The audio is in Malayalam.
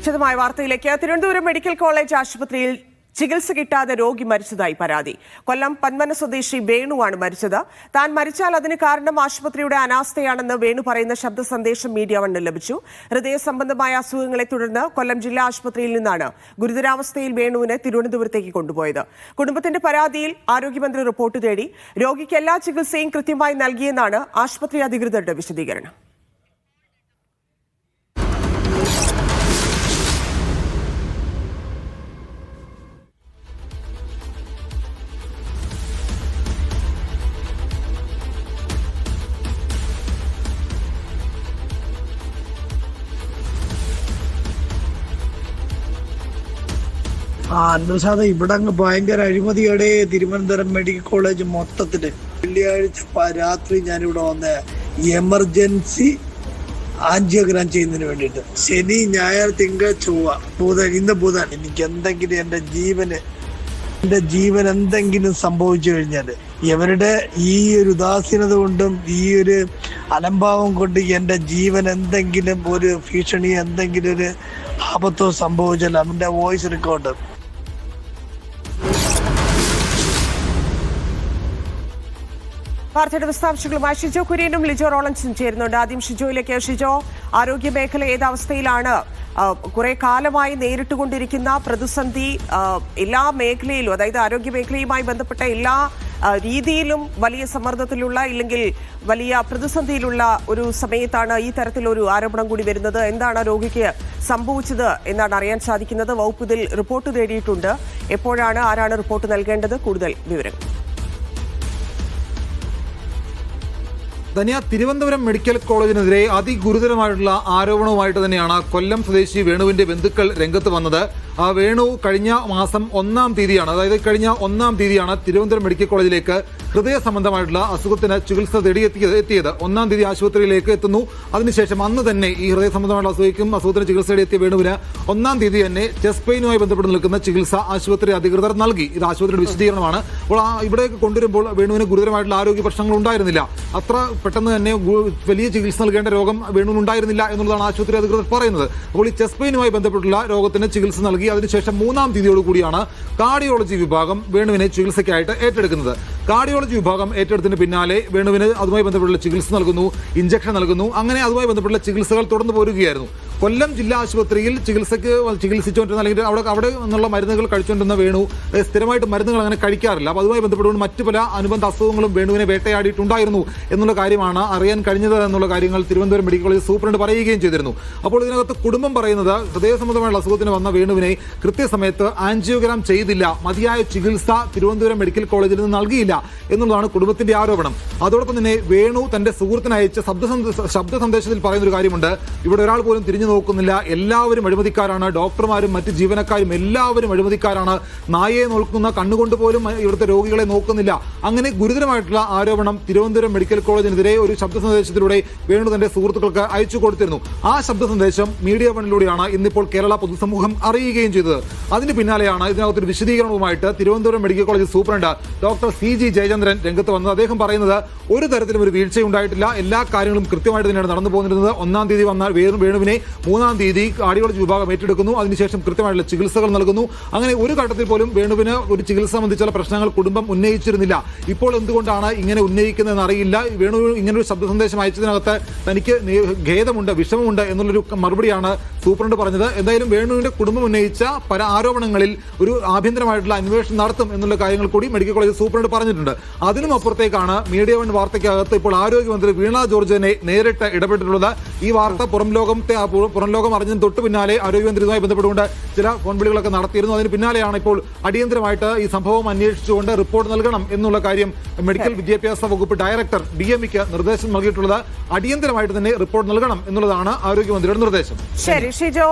വിശദമായ വാർത്തയിലേക്ക്. തിരുവനന്തപുരം മെഡിക്കൽ കോളേജ് ആശുപത്രിയിൽ ചികിത്സ കിട്ടാതെ രോഗി മരിച്ചതായി പരാതി. കൊല്ലം പന്മന സ്വദേശി വേണുവാണ് മരിച്ചത്. താൻ മരിച്ചാൽ അതിന് കാരണം ആശുപത്രിയുടെ അനാസ്ഥയാണെന്ന് വേണു പറയുന്ന ശബ്ദ സന്ദേശം മീഡിയ വണ്ണിൽ ലഭിച്ചു. ഹൃദയ സംബന്ധമായ അസുഖങ്ങളെ തുടർന്ന് കൊല്ലം ജില്ലാ ആശുപത്രിയിൽ നിന്നാണ് ഗുരുതരാവസ്ഥയിൽ വേണുവിനെ തിരുവനന്തപുരത്തേക്ക് കൊണ്ടുപോയത്. കുടുംബത്തിന്റെ പരാതിയിൽ ആരോഗ്യമന്ത്രി റിപ്പോർട്ട് തേടി രോഗിക്ക് എല്ലാ ചികിത്സയും കൃത്യമായി നൽകിയെന്നാണ് ആശുപത്രി അധികൃതരുടെ വിശദീകരണം. ആ അൻവസാദ ഇവിടെ അങ്ങ് ഭയങ്കര അഴിമതിയോടെ. തിരുവനന്തപുരം മെഡിക്കൽ കോളേജ് മൊത്തത്തിൽ. വെള്ളിയാഴ്ച രാത്രി ഞാൻ ഞാനിവിടെ വന്ന. എമർജൻസി ആൻജിയോഗ്രാം ചെയ്യുന്നതിന് വേണ്ടിട്ട് ശനി ഞായർ തിങ്കൾ ചൊവ്വ ബുധൻ ഇന്ന് ബുധൻ. എനിക്ക് എന്തെങ്കിലും എന്റെ ജീവന് എന്റെ ജീവൻ എന്തെങ്കിലും സംഭവിച്ചു കഴിഞ്ഞാൽ ഇവരുടെ ഈ ഒരു ഉദാസീനത കൊണ്ടും ഈ ഒരു അലംഭാവം കൊണ്ട് എന്റെ ജീവൻ എന്തെങ്കിലും ഒരു ഭീഷണി എന്തെങ്കിലും ഒരു ആപത്തോ സംഭവിച്ചാൽ അവന്റെ വോയിസ് റെക്കോർഡ് വാർത്തയുടെ വിശദാംശങ്ങളുമായി ഷിജോ കുര്യനും ലിജോ റോളൻസും ചേരുന്നുണ്ട്. ആദ്യം ഷിജോയിലേക്ക്. ഷിജോ ആരോഗ്യ മേഖല ഏതവസ്ഥയിലാണ് കുറെ കാലമായി നേരിട്ടുകൊണ്ടിരിക്കുന്ന പ്രതിസന്ധി എല്ലാ മേഖലയിലും അതായത് ആരോഗ്യ മേഖലയുമായി ബന്ധപ്പെട്ട എല്ലാ രീതിയിലും വലിയ സമ്മർദ്ദത്തിലുള്ള ഇല്ലെങ്കിൽ വലിയ പ്രതിസന്ധിയിലുള്ള ഒരു സമയത്താണ് ഈ തരത്തിലൊരു ആരോപണം കൂടി വരുന്നത്. എന്താണ് രോഗിക്ക് സംഭവിച്ചത് എന്നാണ് അറിയാൻ സാധിക്കുന്നത്. വകുപ്പ് ഇതിൽ റിപ്പോർട്ട് തേടിയിട്ടുണ്ട്. എപ്പോഴാണ് ആരാണ് റിപ്പോർട്ട് നൽകേണ്ടത്? കൂടുതൽ വിവരങ്ങൾ. ധന്യ തിരുവനന്തപുരം മെഡിക്കൽ കോളേജിനെതിരെ അതിഗുരുതരമായിട്ടുള്ള ആരോപണവുമായിട്ട് തന്നെയാണ് കൊല്ലം സ്വദേശി വേണുവിന്റെ ബന്ധുക്കൾ രംഗത്ത് വന്നത്. ആ വേണു കഴിഞ്ഞ മാസം ഒന്നാം തീയതിയാണ് അതായത് കഴിഞ്ഞ ഒന്നാം തീയതിയാണ് തിരുവനന്തപുരം മെഡിക്കൽ കോളേജിലേക്ക് ഹൃദയ സംബന്ധമായിട്ടുള്ള അസുഖത്തിന് ചികിത്സ തേടിയെത്തിയത് എത്തിയത്. ഒന്നാം തീയതി ആശുപത്രിയിലേക്ക് എത്തുന്നു. അതിനുശേഷം അന്ന് തന്നെ ഈ ഹൃദയ സംബന്ധമായിട്ടുള്ള അസുഖയ്ക്കും അസുഖത്തിന് ചികിത്സ തേടിയെത്തിയ വേണുവിന് ഒന്നാം തീയതി തന്നെ ചെസ്റ്റ് പെയിനുമായി ബന്ധപ്പെട്ട് നിൽക്കുന്ന ചികിത്സ ആശുപത്രി അധികൃതർ നൽകി. ഇത് ആശുപത്രിയുടെ വിശദീകരണമാണ്. അപ്പോൾ ആ ഇവിടേക്ക് കൊണ്ടുവരുമ്പോൾ വേണുവിന് ഗുരുതരമായിട്ടുള്ള ആരോഗ്യ പ്രശ്നങ്ങൾ ഉണ്ടായിരുന്നില്ല. അത്ര പെട്ടെന്ന് തന്നെ വലിയ ചികിത്സ നൽകേണ്ട രോഗം വേണുവിനുണ്ടായിരുന്നില്ല എന്നുള്ളതാണ് ആശുപത്രി അധികൃതർ പറയുന്നത്. അപ്പോൾ ഈ ചെസ്റ്റ് പെയിനുമായി ബന്ധപ്പെട്ടുള്ള രോഗത്തിന് ചികിത്സ നൽകി അതിനുശേഷം മൂന്നാം തീയതിയോട് കൂടിയാണ് കാർഡിയോളജി വിഭാഗം വേണുവിനെ ചികിത്സയ്ക്കായിട്ട് ഏറ്റെടുക്കുന്നത്. കാർഡിയോളജി വിഭാഗം ഏറ്റെടുത്തതിന് പിന്നാലെ വേണുവിന് അതുമായി ബന്ധപ്പെട്ടുള്ള ചികിത്സ നൽകുന്നു ഇഞ്ചക്ഷൻ നൽകുന്നു. അങ്ങനെ അതുമായി ബന്ധപ്പെട്ടുള്ള ചികിത്സകൾ തുടർന്നു പോരുകയായിരുന്നു. കൊല്ലം ജില്ലാ ആശുപത്രിയിൽ ചികിത്സയ്ക്ക് ചികിത്സിച്ചുകൊണ്ടിരുന്ന അല്ലെങ്കിൽ അവിടെ അവിടെ നിന്നുള്ള മരുന്നുകൾ കഴിച്ചുകൊണ്ടിരുന്ന വേണു സ്ഥിരമായിട്ട് മരുന്നുകൾ അങ്ങനെ കഴിക്കാറില്ല. അപ്പോൾ അതുമായി ബന്ധപ്പെട്ടുകൊണ്ട് മറ്റു പല അനുബന്ധ അസുഖങ്ങളും വേണുവിനെ വേട്ടയാടിയിട്ടുണ്ടായിരുന്നു എന്നുള്ള കാര്യമാണ് അറിയാൻ കഴിഞ്ഞത് എന്നുള്ള കാര്യങ്ങൾ തിരുവനന്തപുരം മെഡിക്കൽ കോളേജ് സൂപ്രണ്ട് പറയുകയും ചെയ്തിരുന്നു. അപ്പോൾ ഇതിനകത്ത് കുടുംബം പറയുന്നത് ഹൃദയ സംബന്ധമായുള്ള അസുഖത്തിന് വന്ന വേണുവിനെ കൃത്യസമയത്ത് ആൻജിയോഗ്രാം ചെയ്തില്ല. മതിയായ ചികിത്സ തിരുവനന്തപുരം മെഡിക്കൽ കോളേജിൽ നിന്ന് നൽകിയില്ല എന്നുള്ളതാണ് കുടുംബത്തിന്റെ ആരോപണം. അതോടൊപ്പം തന്നെ വേണു തന്റെ സുഹൃത്തിനയച്ച ശബ്ദ ശബ്ദ സന്ദേശത്തിൽ പറയുന്ന ഒരു കാര്യമുണ്ട്. ഇവിടെ ഒരാൾ പോലും തിരിഞ്ഞു നോക്കുന്നില്ല. എല്ലാവരും അഴിമതിക്കാരാണ്. ഡോക്ടർമാരും മറ്റ് ജീവനക്കാരും എല്ലാവരും അഴിമതിക്കാരാണ്. നായയെ നോക്കുന്ന കണ്ണുകൊണ്ട് പോലും ഇവിടുത്തെ രോഗികളെ നോക്കുന്നില്ല. അങ്ങനെ ഗുരുതരമായിട്ടുള്ള ആരോപണം തിരുവനന്തപുരം മെഡിക്കൽ കോളേജിനെതിരെ ഒരു ശബ്ദ സന്ദേശത്തിലൂടെ വേണു തന്റെ സുഹൃത്തുക്കൾക്ക് അയച്ചു കൊടുത്തിരുന്നു. ആ ശബ്ദ സന്ദേശം മീഡിയ വണിലൂടെയാണ് ഇന്നിപ്പോൾ കേരള പൊതുസമൂഹം അറിയുകയും ചെയ്തത്. അതിന് പിന്നാലെയാണ് ഇതിനകത്തൊരു വിശദീകരണവുമായിട്ട് Thiruvananthapuram medical college superintendent doctor C G Jayachandran രംഗത്ത് വന്നത്. അദ്ദേഹം പറയുന്നത് ഒരു തരത്തിലും ഒരു വീഴ്ച ഉണ്ടായിട്ടില്ല എല്ലാ കാര്യങ്ങളും കൃത്യമായിട്ട് തന്നെയാണ് നടന്നു പോകുന്നിരുന്നത് ഒന്നാം തീയതി വന്ന വേണു വേണുവിനെ മൂന്നാം തീയതി കാർഡിയോളജി വിഭാഗം ഏറ്റെടുക്കുന്നു. അതിനുശേഷം കൃത്യമായിട്ടുള്ള ചികിത്സകൾ നൽകുന്നു. അങ്ങനെ ഒരു ഘട്ടത്തിൽ പോലും വേണുവിന് ഒരു ചികിത്സ സംബന്ധിച്ചുള്ള പ്രശ്നങ്ങൾ കുടുംബം ഉന്നയിച്ചിരുന്നില്ല. ഇപ്പോൾ എന്തുകൊണ്ടാണ് ഇങ്ങനെ ഉന്നയിക്കുന്നതെന്ന് അറിയില്ല. വേണു ഇങ്ങനൊരു ശബ്ദ സന്ദേശം അയച്ചതിനകത്ത് തനിക്ക് ഖേദമുണ്ട് വിഷമമുണ്ട് എന്നുള്ളൊരു മറുപടിയാണ് സൂപ്രണ്ട് പറഞ്ഞത്. എന്തായാലും വേണുവിന്റെ കുടുംബം ഉന്നയിച്ച പല ആരോപണങ്ങളിൽ ഒരു ആഭ്യന്തരമായിട്ടുള്ള അന്വേഷണം നടത്തും എന്നുള്ള കാര്യങ്ങൾ കൂടി മെഡിക്കൽ കോളേജ് സൂപ്രണ്ട് പറഞ്ഞിട്ടുണ്ട്. അതിനും അപ്പുറത്തേക്കാണ് മീഡിയ വൺ വാർത്തയ്ക്കകത്ത് ഇപ്പോൾ ആരോഗ്യമന്ത്രി വീണ ജോർജിനെ നേരിട്ട് ഇടപെട്ടിട്ടുള്ളത്. ഈ വാർത്ത പുറം ലോകത്തെ പുറം ലോകം അറിഞ്ഞതിന് തൊട്ട് പിന്നാലെ ആരോഗ്യമന്ത്രിയുമായി ബന്ധപ്പെട്ടുകൊണ്ട് ചില ഫോൺ വിളികളൊക്കെ നടത്തിയിരുന്നു. അതിന് പിന്നാലെയാണ് ഇപ്പോൾ അടിയന്തരമായിട്ട് ഈ സംഭവം അന്വേഷിച്ചുകൊണ്ട് റിപ്പോർട്ട് നൽകണം എന്നുള്ള കാര്യം മെഡിക്കൽ വിദ്യാഭ്യാസ വകുപ്പ് ഡയറക്ടർ ഡി എംഇക്ക് നിർദ്ദേശം നൽകിയിട്ടുള്ളത്. അടിയന്തരമായിട്ട് തന്നെ റിപ്പോർട്ട് നൽകണം എന്നുള്ളതാണ് ആരോഗ്യമന്ത്രിയുടെ നിർദ്ദേശം. ശരി ഷിജോ